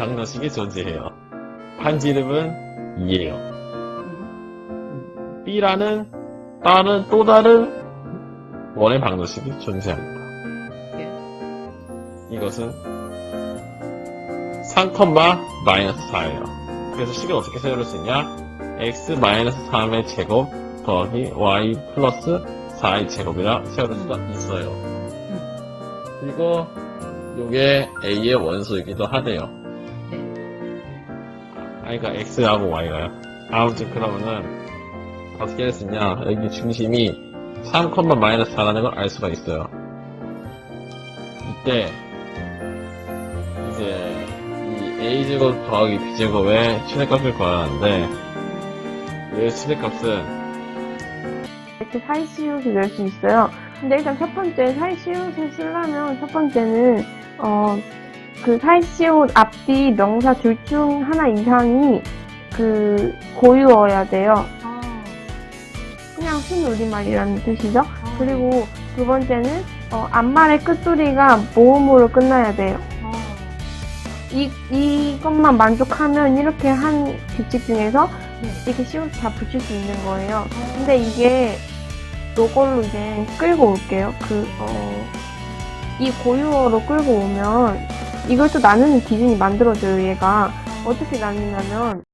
방정식이 존재해요. 한지 이름은 2예요. B라는 다른 또 다른 원의 방정식이 존재합니다. 이것은 3, 마이너스 4예요. 그래서 식을 어떻게 세울 수 있냐? x 마이너스 3의 제곱 더하기 y 플러스 4의 제곱이라 세울 수가 있어요. 그리고 이게 a의 원소이기도 하대요. 아, 그러니까 x하고 y가요. 아무튼 그러면은 어떻게 있냐? 여기 중심이 3, 마이너스 4라는 걸 알 수가 있어요. 이때 이제 이 a제곱 더하기 b제곱의 최대값을 구하는데 이 최대값은 이렇게 사이시옷을 낼 수 있어요. 근데 일단 첫 번째 사이시옷을 쓰려면 첫 번째는 어, 그 사이시옷 앞뒤 명사 둘 중 하나 이상이 그 고유어야 돼요. 그냥 순 우리말이라는 뜻이죠. 그리고 두 번째는 어, 앞말의 끝소리가 모음으로 끝나야 돼요. 이, 이것만 만족하면 이렇게 한 규칙 중에서 이렇게 시옷 다 붙일 수 있는 거예요. 근데 이게 요걸로 이제 끌고 올게요. 그, 어, 이 고유어로 끌고 오면 이걸 또 나누는 기준이 만들어져요, 얘가. 어떻게 나누냐면